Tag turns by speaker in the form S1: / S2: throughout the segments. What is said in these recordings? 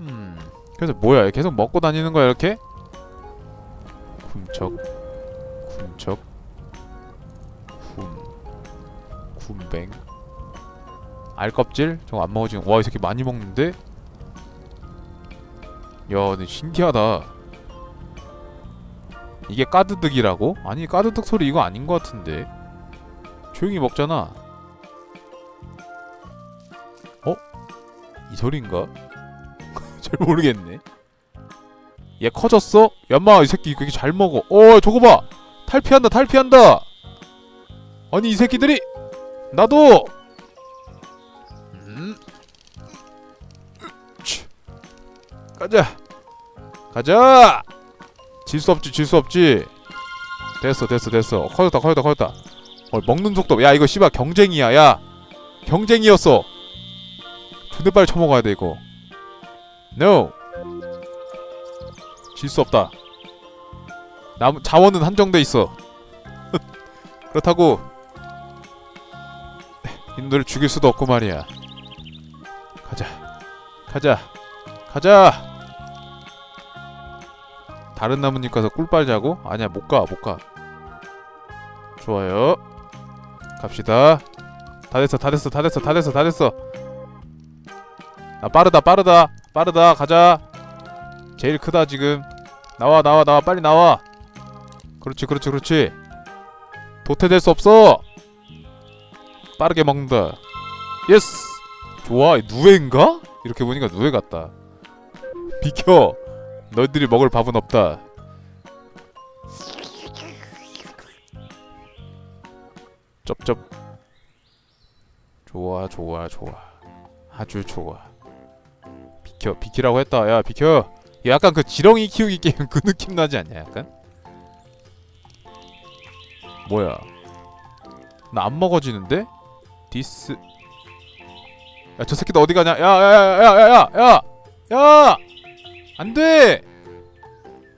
S1: 음. 그래서 뭐야? 계속 먹고 다니는 거야 이렇게? 쿰척, 쿰척, 쿰, 쿰뱅. 알껍질? 저거 안 먹어지는. 와, 이 새끼 많이 먹는데? 야, 근데 신기하다. 이게 까드득이라고? 아니, 까드득 소리 이거 아닌 것 같은데. 조용히 먹잖아. 어? 이 소리인가? 잘 모르겠네. 얘 커졌어? 야마 이 새끼 그렇게 잘 먹어. 어 저거 봐. 탈피한다 탈피한다. 아니 이 새끼들이 나도. 음. 치. 가자. 가자. 질 수 없지 질 수 없지. 됐어 됐어 됐어. 커졌다 커졌다 커졌다. 어 먹는 속도. 야 이거 씨발 경쟁이야 야. 경쟁이었어. 존나 빨리 쳐먹어야 돼 이거. No. 질 수 없다. 남 자원은 한정돼 있어. 그렇다고 인도를 죽일 수도 없고 말이야. 가자, 가자, 가자. 다른 나뭇잎 가서 꿀 빨 자고? 아니야 못 가, 못 가. 좋아요. 갑시다. 다 됐어, 다 됐어, 다 됐어, 다 됐어, 다 됐어. 아 빠르다, 빠르다, 빠르다. 가자. 제일 크다 지금. 나와 나와 나와 빨리 나와. 그렇지 그렇지 그렇지. 도태될 수 없어. 빠르게 먹는다. 예스 좋아 누에인가? 이렇게 보니까 누에 같다. 비켜. 너희들이 먹을 밥은 없다. 쩝쩝. 좋아 좋아 좋아. 아주 좋아 비켜 비키라고 했다 야 비켜 약간 그 지렁이 키우기 게임 그 느낌 나지 않냐 약간? 뭐야 나 안 먹어지는데? 디스 야 저 새끼들 어디 가냐 야야야야야야야 야! 안돼!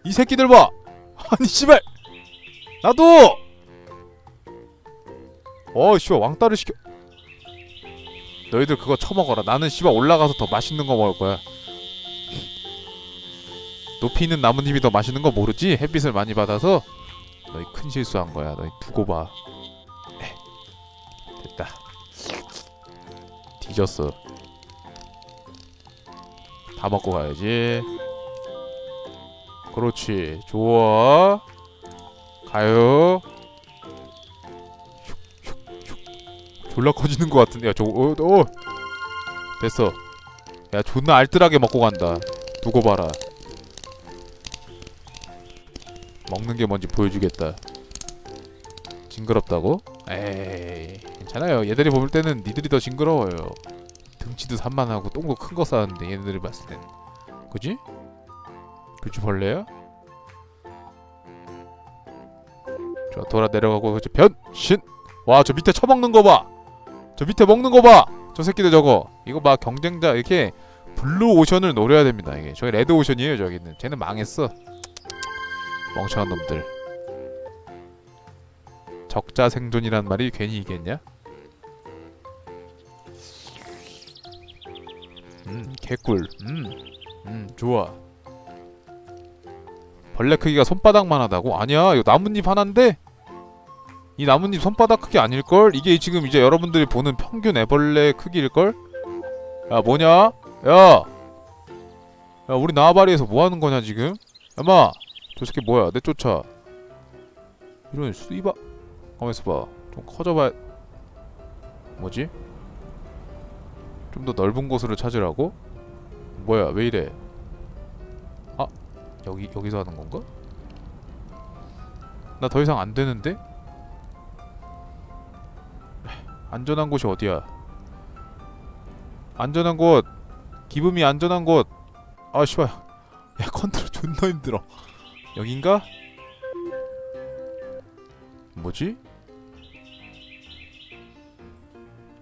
S1: 이 새끼들 봐! 아니 씨발! 나도! 어 씨발 왕따를 시켜 너희들 그거 처먹어라 나는 씨발 올라가서 더 맛있는 거 먹을 거야 높이 있는 나뭇잎이 더 맛있는 거 모르지? 햇빛을 많이 받아서 너희 큰 실수한 거야. 너희 두고 봐. 에, 됐다. 뒤졌어. 다 먹고 가야지. 그렇지. 좋아. 가요. 졸라 커지는 것 같은데. 야, 저거, 어, 어. 됐어. 야, 존나 알뜰하게 먹고 간다. 두고 봐라. 먹는 게 뭔지 보여주겠다. 징그럽다고? 에이 괜찮아요. 얘들이 볼 때는 니들이 더 징그러워요. 등치도 산만하고 똥도 큰 거 싸는데 얘네들이 봤을 땐 그지? 그지 벌레야? 좋아 돌아 내려가고 변신! 와 저 밑에 처먹는 거 봐! 저 밑에 먹는 거 봐! 저 새끼들 저거 이거 막 경쟁자 이렇게 블루 오션을 노려야 됩니다 이게 저기 레드 오션이에요 저기는 쟤는 망했어 멍청한 놈들 적자 생존이란 말이 괜히 이겠냐? 음 개꿀 음, 음 좋아 벌레 크기가 손바닥만 하다고? 아니야 이거 나뭇잎 하나인데? 이 나뭇잎 손바닥 크기 아닐걸? 이게 지금 이제 여러분들이 보는 평균 애벌레 크기일걸? 야 뭐냐? 야! 야 우리 나와바리에서 뭐하는 거냐 지금? 야마 저 새끼 뭐야 내쫓아 이런 수이바 가만있어 봐좀 커져봐 뭐지? 좀 더 넓은 곳으로 찾으라고? 뭐야 왜 이래 아 여기 여기서 하는 건가? 나 더 이상 안 되는데? 안전한 곳이 어디야? 안전한 곳 기분이 안전한 곳 아 씨발 야 컨트롤 존나 힘들어 여긴가? 뭐지?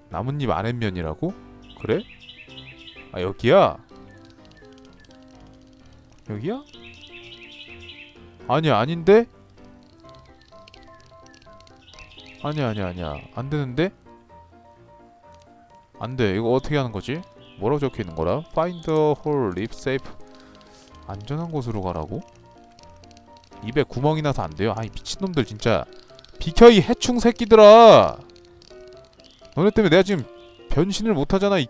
S1: 나뭇잎 아랫면이라고? 그래? 아 여기야? 여기야? 아니야 아닌데? 아니야 아니야 아니야 안되는데? 안돼 이거 어떻게 하는 거지? 뭐라고 적혀 있는 거라? Find the hole, live safe. 안전한 곳으로 가라고? 입에 구멍이 나서 안 돼요. 아이 미친놈들 진짜 비켜 이 해충 새끼들아. 너네 때문에 내가 지금 변신을 못 하잖아 이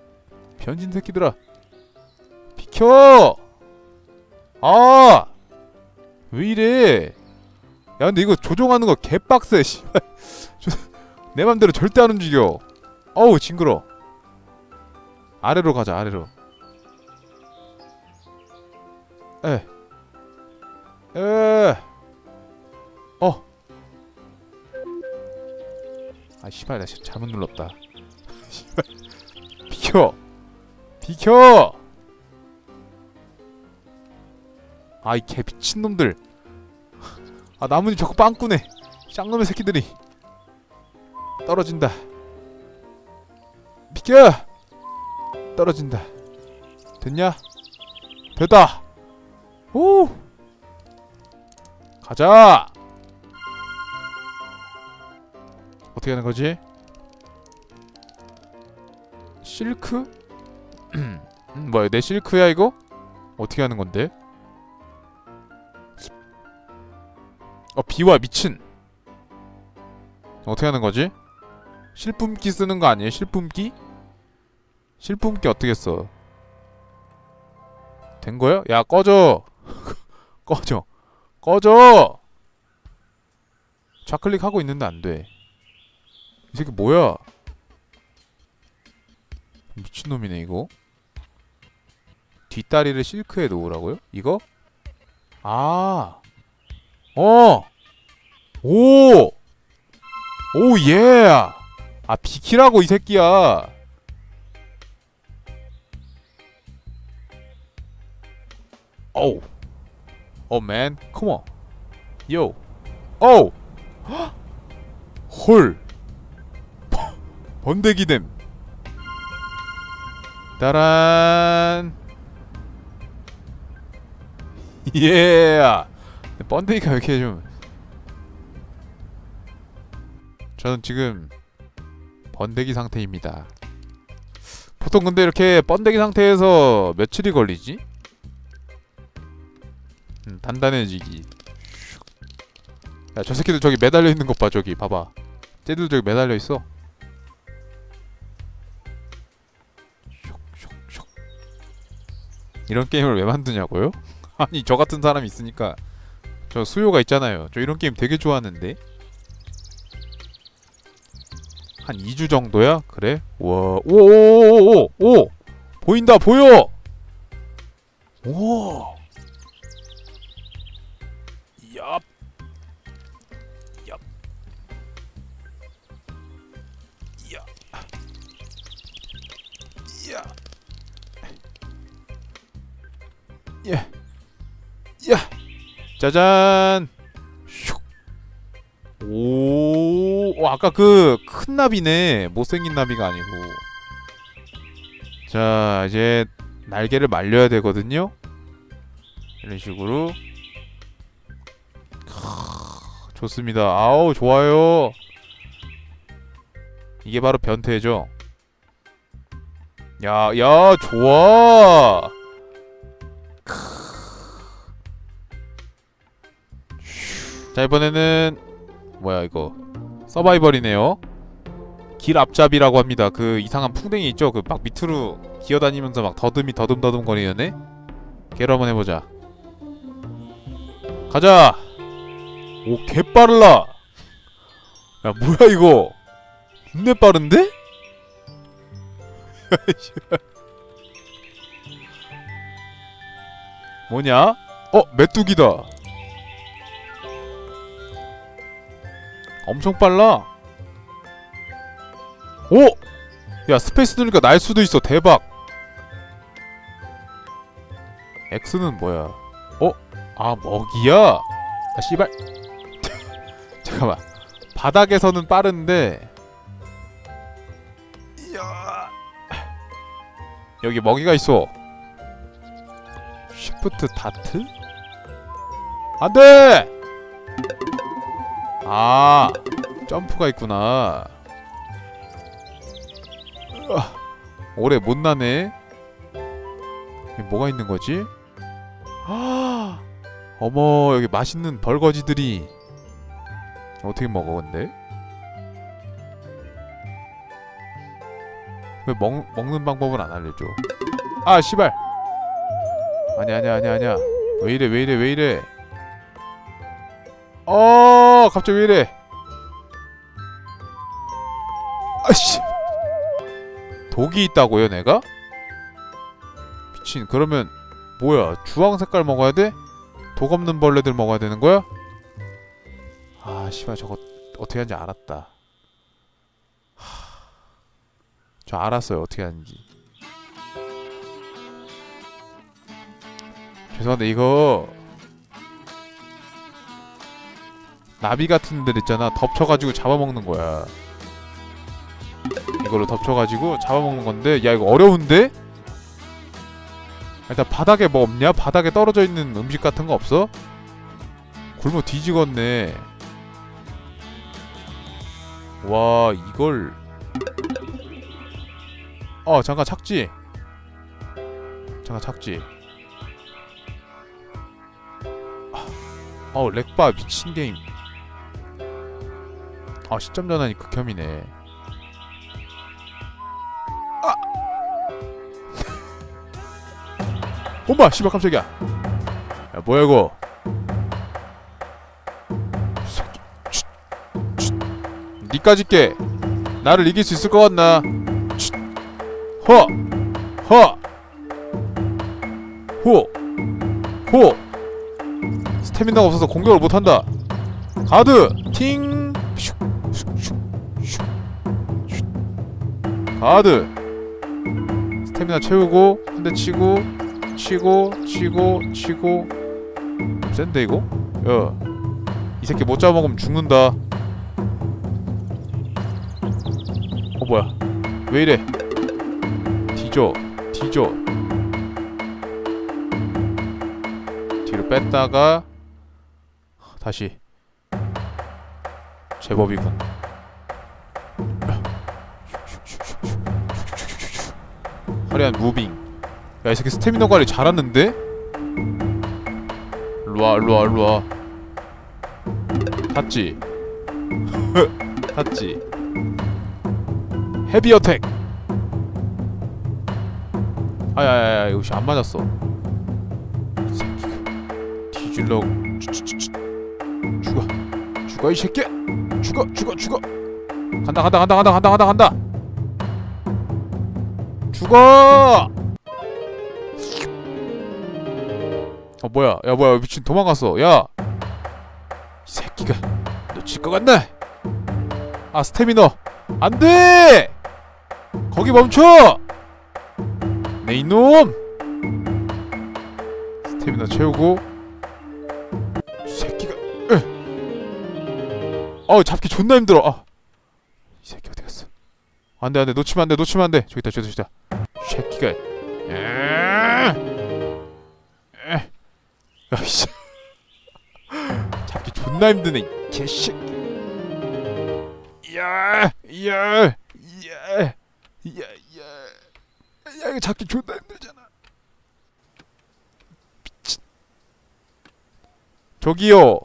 S1: 변신 새끼들아. 비켜. 아. 왜 이래? 야 근데 이거 조종하는 거 개빡세 씨발. 조- 내 맘대로 절대 안 움직여. 어우 징그러. 아래로 가자 아래로. 에. 에. 어. 아 씨발 나 씨- 잘못 눌렀다. 씨발. 비켜. 비켜. 아 이 개 미친 놈들. 아 나뭇잎 자꾸 빵꾸네. 쌍놈의 새끼들이. 떨어진다. 비켜. 떨어진다. 됐냐? 됐다. 오. 가자. 어떻게 하는 거지? 실크? 음, 뭐야 내 실크야 이거? 어떻게 하는 건데? 어 비와 미친. 어떻게 하는 거지? 실품기 쓰는 거 아니에요? 실품기? 실품기 어떻게 써? 된 거야? 야 꺼져. 꺼져. 꺼져. 좌클릭 하고 있는데 안 돼. 이 새끼 뭐야? 미친놈이네 이거. 뒷다리를 실크에 놓으라고요? 이거? 아. 어. 오. 오 예. 아 비키라고 이 새끼야. 오우. 오 맨. 컴온. 요. 오. 헐. 번- 번데기됨. 따란. 예. 번데기가 왜 이렇게 좀 저는 지금 번데기 상태입니다. 보통 근데 이렇게 번데기 상태에서 며칠이 걸리지? 음, 단단해지기. 야, 저 새끼들 저기 매달려 있는 것 봐, 저기 봐봐. 쟤들 저기 매달려 있어. 이런 게임을 왜 만드냐고요? 아니 저 같은 사람이 있으니까 저 수요가 있잖아요. 저 이런 게임 되게 좋아하는데. 한 2주 정도야? 그래? 와, 오오오오오 오! 보인다, 보여! 오! 야! 짜잔! 슉! 오, 어, 아까 그 큰 나비네. 못생긴 나비가 아니고. 자, 이제 날개를 말려야 되거든요. 이런 식으로. 크, 좋습니다. 아우, 좋아요. 이게 바로 변태죠. 야, 야, 좋아. 자, 이번에는 뭐야 이거 서바이벌이네요. 길 앞잡이라고 합니다. 그 이상한 풍뎅이 있죠? 그 막 밑으로 기어다니면서 막 더듬이 더듬더듬 거리는 애. 걔로 한번 해보자. 가자. 오 개빠르라. 야 뭐야 이거? 존내 빠른데? 뭐냐? 어 메뚜기다. 엄청 빨라. 오! 야 스페이스 누르니까 날 수도 있어. 대박. X는 뭐야? 어? 아 먹이야? 아 씨발. 잠깐만. 바닥에서는 빠른데. 이야. 여기 먹이가 있어. 쉬프트 다트? 안돼! 아 점프가 있구나. 오래 못 나네. 뭐가 있는 거지? 아, 어머 여기 맛있는 벌거지들이. 어떻게 먹어 근데? 왜 먹, 먹는 방법을 안 알려줘? 아 씨발! 아니야 아니야 아니야 아니야. 왜 이래 왜 이래 왜 이래? 어 갑자기 왜 이래 아씨 독이 있다고요 내가? 미친 그러면 뭐야 주황 색깔 먹어야 돼? 독 없는 벌레들 먹어야 되는 거야? 아 씨발 저거 어떻게 하는지 알았다 하... 저 알았어요 어떻게 하는지 죄송한데 이거 나비 같은 들 있잖아. 덮쳐가지고 잡아먹는 거야. 이걸로 덮쳐가지고 잡아먹는 건데 야 이거 어려운데? 일단 바닥에 뭐 없냐? 바닥에 떨어져 있는 음식 같은 거 없어? 굶어 뒤지겠네. 와 이걸. 어 잠깐 착지. 잠깐 착지. 아, 어우 렉바 미친 게임 아 시점 전환이 극혐이네 아 엄마 씨발 깜짝이야 야 뭐야 이거. 니까지 게 나를 이길 수 있을 것 같나 쉿. 허! 허! 호! 호! 스태미나가 없어서 공격을 못한다 가드! 팅! 가드! 스태미나 채우고 한 대 치고 치고 치고 치고. 좀 센데 이거? 야이 새끼 못 잡아먹으면 죽는다. 어 뭐야? 왜 이래? 뒤져 뒤져. 뒤로 뺐다가 다시. 제법이군 화려한 무빙. 야 이 새끼 스태미너 관리 잘하는데? 일로와 일로와 일로와. 탔지? 탔지. 헤비 어택. 아야야야 이거 씨 안 맞았어. 이 새끼가 뒤질러 죽어. 죽어 이 새끼 죽어 죽어 죽어. 간다 간다 간다 간다 간다 간다 간다 죽어! 어 뭐야? 야 뭐야? 미친 도망갔어. 야 이 새끼가 놓칠 것 같나 아 스태미너! 안돼! 거기 멈춰! 내 이놈! 스태미너 채우고. 이 새끼가 으. 어우 잡기 존나 힘들어. 아. 이 새끼 어디 갔어? 안돼 안돼. 놓치면 안돼 놓치면 안돼. 저기 있다 저기 있다 이 새끼 에. 야이씨 잡기 존나 힘드네 이 개새끼 야, 야, 야, 야, 야, 야, 잡기 존나 힘들잖아. 미친. 저기요,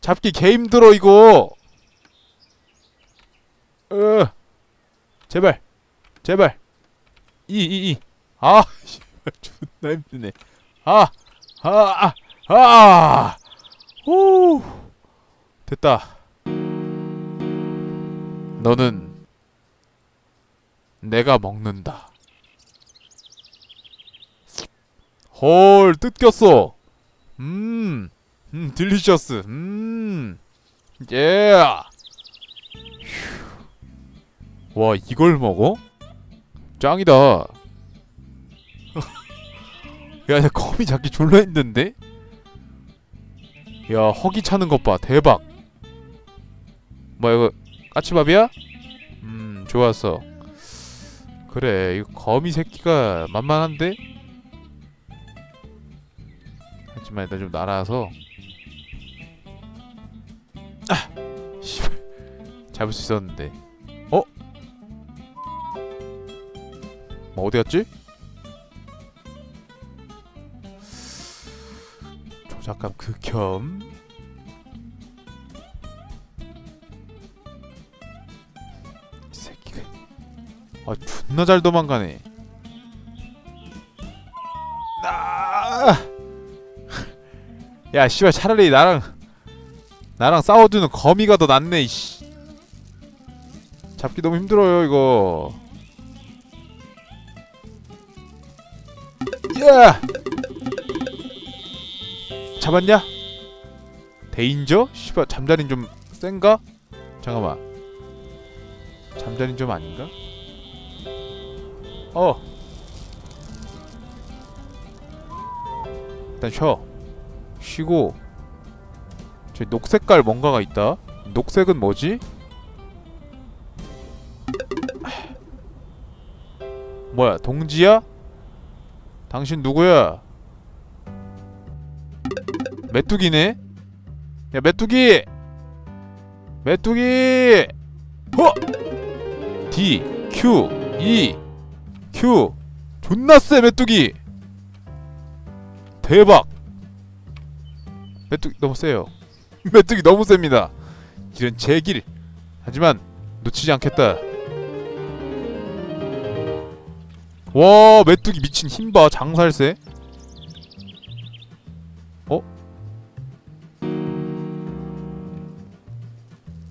S1: 잡기 개 힘들어 이거. 어, 제발, 제발. 이, 이, 이. 아, 씨발 존나 힘드네. 아, 아, 아, 아. 오, 됐다. 너는 내가 먹는다. 헐, 뜯겼어. 음, 음, 딜리셔스. 음, 예. 휴. 와, 이걸 먹어? 짱이다. 야, 나 거미 잡기 졸라 힘든데? 야, 허기 차는 것 봐. 대박. 뭐야, 이거 까치밥이야? 음 좋았어 그래 이거 거미 새끼가 만만한데? 하지만 일단 좀 날아서 아! 씨발 잡을 수 있었는데 어디 갔지? 잠깐 극혐 이 새끼가. 아 존나 잘 도망가네. 아! 야 씨발 차라리 나랑 나랑 싸워주는 거미가 더 낫네 이씨. 잡기 너무 힘들어요 이거 야 잡았냐? 데인저? 씨발 잠자린 좀 센가? 잠깐만 잠자린 좀 아닌가? 어 일단 쉬어 쉬고 저 녹색깔 뭔가가 있다 녹색은 뭐지? 뭐야 동지야? 당신 누구야? 메뚜기네? 야 메뚜기! 메뚜기! 어! D Q E Q 존나 세 메뚜기! 대박! 메뚜기 너무 세요 메뚜기 너무 셉니다 이런 제길 하지만 놓치지 않겠다 와 메뚜기 미친 힘봐 장살세 어?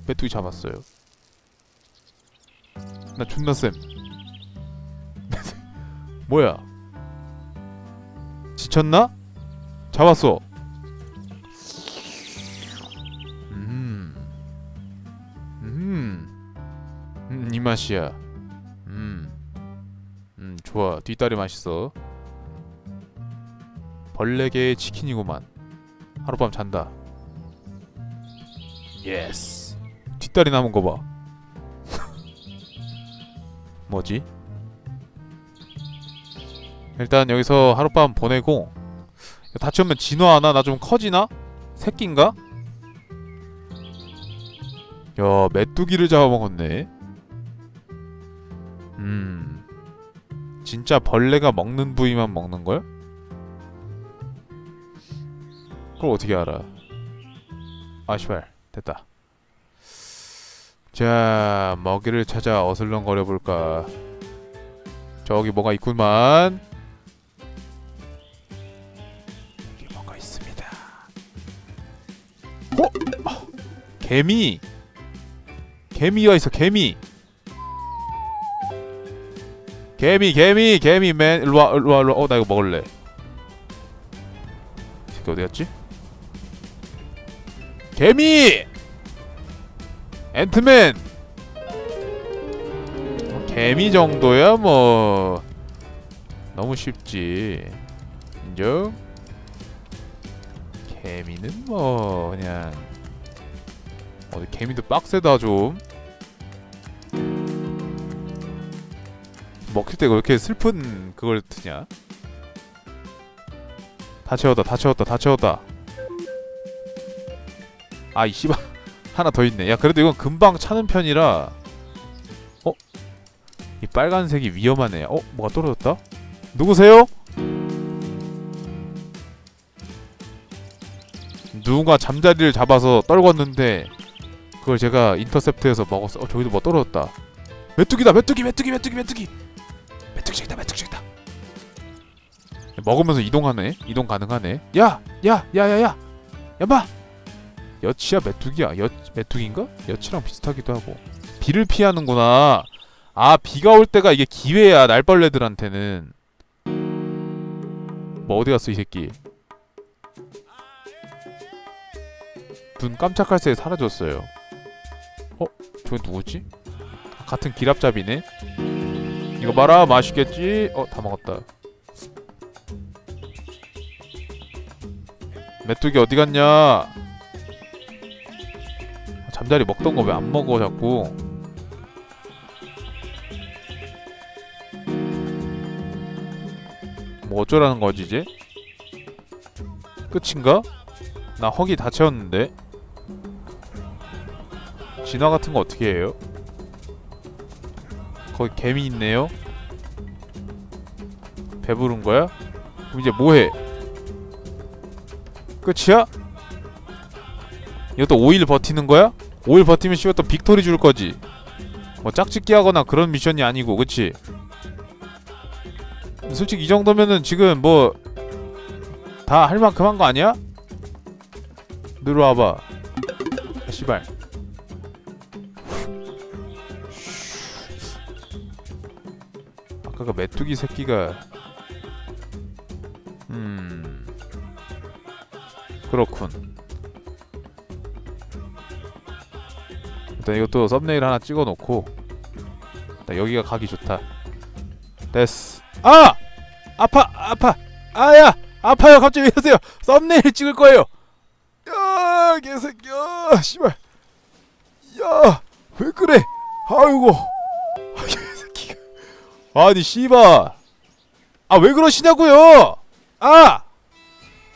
S1: 메뚜기 잡았어요 나 존나 쌤 뭐야 지쳤나? 잡았어 음. 음. 음, 이 맛이야. 좋아. 뒷다리 맛있어. 벌레계의 치킨이구만. 하룻밤 잔다. 예스. 뒷다리 남은 거 봐. 뭐지? 일단 여기서 하룻밤 보내고 다치우면 진화하나? 나 좀 커지나? 새끼인가? 야, 메뚜기를 잡아먹었네. 음. 진짜 벌레가 먹는 부위만 먹는 걸? 그걸 어떻게 알아? 아, 씨발. 됐다. 자, 먹이를 찾아 어슬렁거려 볼까. 저기 뭐가 있구만. 여기 뭐가 있습니다. 어? 아, 개미. 개미가 있어 개미 개미 개미 개미 맨 일로와 일로와 일로와 어나 이거 먹을래 이 새끼 어디갔지? 개미! 앤트맨! 어, 개미 정도야 뭐 너무 쉽지 인정? 개미는 뭐 그냥 어디 개미도 빡세다 좀 먹힐 때 그렇게 슬픈 그걸 드냐? 다 채웠다 다 채웠다 다 채웠다 아이 씨발 하나 더 있네 야 그래도 이건 금방 차는 편이라 어? 이 빨간색이 위험하네 어? 뭐가 떨어졌다? 누구세요? 누군가 잠자리를 잡아서 떨궜는데 그걸 제가 인터셉트해서 먹었어 어 저기도 뭐 떨어졌다 메뚜기다 메뚜기 메뚜기 메뚜기 메뚜기 메뚜기 저기다 먹으면서 이동하네 이동 가능하네 야! 야! 야! 야! 야! 야마! 여치야 메뚜기야 여 메뚜기인가? 여치랑 비슷하기도 하고 비를 피하는구나 아 비가 올 때가 이게 기회야 날벌레들한테는 뭐 어디 갔어 이 새끼 눈 깜짝할 새에 사라졌어요 어? 저건 누구지? 같은 기랍잡이네 이거 봐라 맛있겠지? 어 다 먹었다 메뚜기 어디 갔냐 잠자리 먹던 거 왜 안 먹어 자꾸 뭐 어쩌라는 거지 이제? 끝인가? 나 허기 다 채웠는데 진화 같은 거 어떻게 해요? 거기 개미 있네요 배부른 거야? 그럼 이제 뭐해? 끝이야? 이것도 5일 버티는 거야? 5일 버티면 씨발 또 빅토리 줄 거지 뭐 짝짓기 하거나 그런 미션이 아니고 그치? 솔직히 이 정도면은 지금 뭐 다 할 만큼 한 거 아니야? 들어와봐 아까 그 메뚜기 새끼가 음 그렇군. 일단 이것도 썸네일 하나 찍어놓고 여기가 가기 좋다. 됐어 아! 아파! 아파! 아야! 아파요! 갑자기 왜 이러세요? 썸네일 찍을 거예요! 야 개새끼야 씨발. 야 왜 그래? 아이고 아니 씨발. 아 왜 그러시냐고요? 아!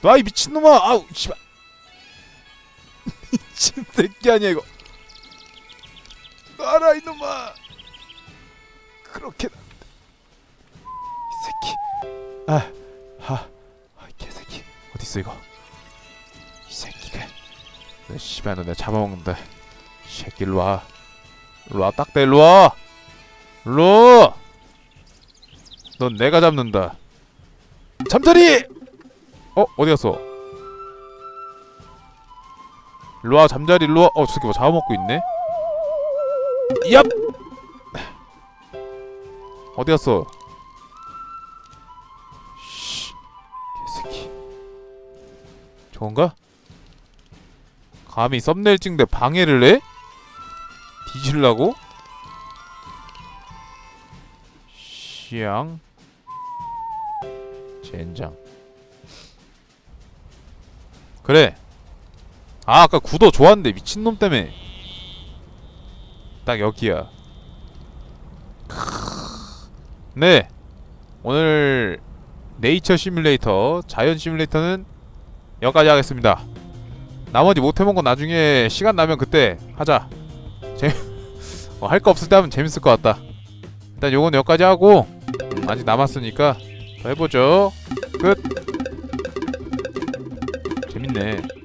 S1: 나이 미친놈아. 아우 씨발. 미친 새끼 아니야 이거. 놔라 이놈아. 그렇게. 이 새끼. 아하 아, 개새끼. 어딨어 이거? 이 새끼가. 너 씨발 너 내가 잡아먹는다. 이 새끼 일로와. 일로와 딱대 일로와. 일로 넌 내가 잡는다. 잠자리! 어 어디갔어? 일로와 잠자리 일로와. 어 저 새끼 뭐 잡아먹고 있네? 얍! 어디갔어? 씨 개새끼. 저건가? 감히 썸네일 찍는데 방해를 해? 뒤질라고? 시앙 젠장 그래. 아 아까 구도 좋았는데 미친놈 때문에. 딱 여기야. 네. 오늘 네이처 시뮬레이터 자연 시뮬레이터는 여기까지 하겠습니다. 나머지 못 해본 건 나중에 시간 나면 그때 하자. 재... 어, 할거 없을 때 하면 재밌을 것 같다. 일단 요건 여기까지 하고 음, 아직 남았으니까 더 해보죠. 끝. 재밌네